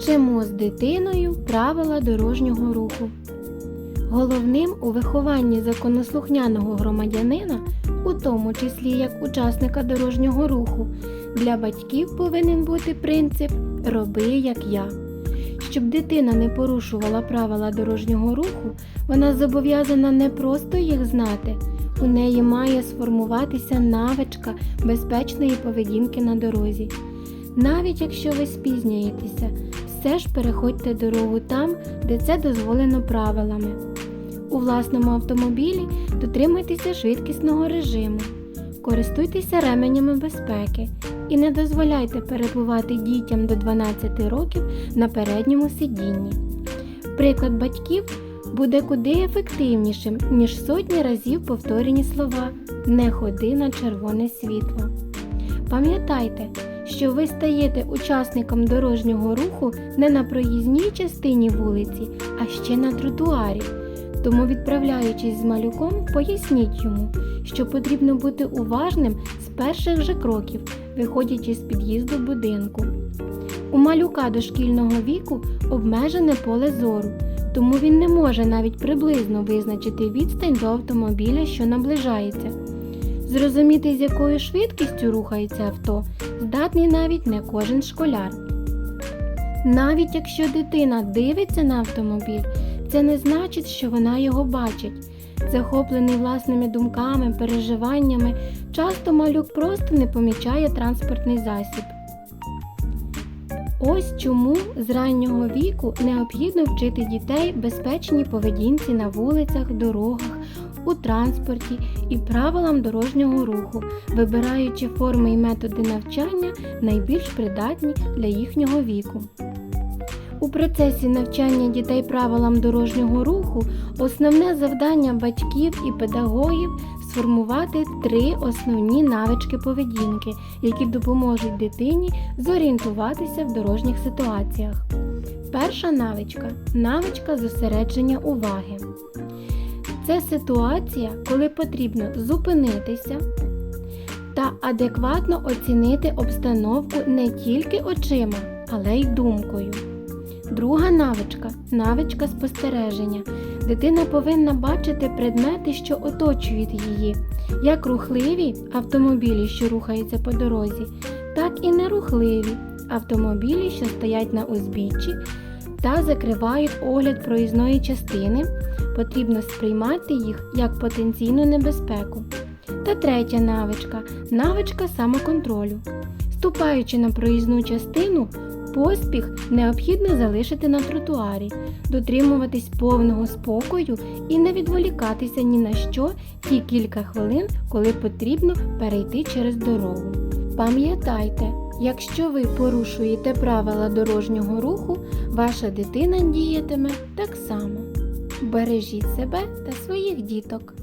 Вчимо з дитиною правила дорожнього руху. Головним у вихованні законослухняного громадянина, у тому числі як учасника дорожнього руху, для батьків повинен бути принцип Роби як я. Щоб дитина не порушувала правила дорожнього руху, вона зобов'язана не просто їх знати, у неї має сформуватися навичка безпечної поведінки на дорозі. Навіть якщо ви спізнюєтеся, все ж переходьте дорогу там, де це дозволено правилами. У власному автомобілі дотримуйтеся швидкісного режиму, користуйтеся ременями безпеки і не дозволяйте перебувати дітям до 12 років на передньому сидінні. Приклад батьків буде куди ефективнішим, ніж сотні разів повторені слова Не ходи на червоне світло. Пам'ятайте, що ви стаєте учасником дорожнього руху не на проїзній частині вулиці, а ще на тротуарі. Тому, відправляючись з малюком, поясніть йому, що потрібно бути уважним з перших же кроків, виходячи з під'їзду будинку. У малюка дошкільного віку обмежене поле зору, тому він не може навіть приблизно визначити відстань до автомобіля, що наближається. Зрозуміти, з якою швидкістю рухається авто, здатний навіть не кожен школяр. Навіть якщо дитина дивиться на автомобіль, це не значить, що вона його бачить. Захоплений власними думками, переживаннями, часто малюк просто не помічає транспортний засіб. Ось чому з раннього віку необхідно вчити дітей безпечній поведінці на вулицях, дорогах, у транспорті і правилам дорожнього руху, вибираючи форми і методи навчання найбільш придатні для їхнього віку. У процесі навчання дітей правилам дорожнього руху основне завдання батьків і педагогів сформувати три основні навички поведінки, які допоможуть дитині зорієнтуватися в дорожніх ситуаціях. Перша навичка навичка зосередження уваги. Це ситуація, коли потрібно зупинитися та адекватно оцінити обстановку не тільки очима, але й думкою. Друга навичка навичка спостереження. Дитина повинна бачити предмети, що оточують її, як рухливі автомобілі, що рухаються по дорозі, так і нерухливі автомобілі, що стоять на узбіччі та закривають огляд проїзної частини. Потрібно сприймати їх як потенційну небезпеку. Та третя навичка навичка самоконтролю. Ступаючи на проїзну частину, Поспіх необхідно залишити на тротуарі, дотримуватись повного спокою і не відволікатися ні на що ті кілька хвилин, коли потрібно перейти через дорогу. Пам'ятайте, якщо ви порушуєте правила дорожнього руху, ваша дитина діятиме так само. Бережіть себе та своїх діток.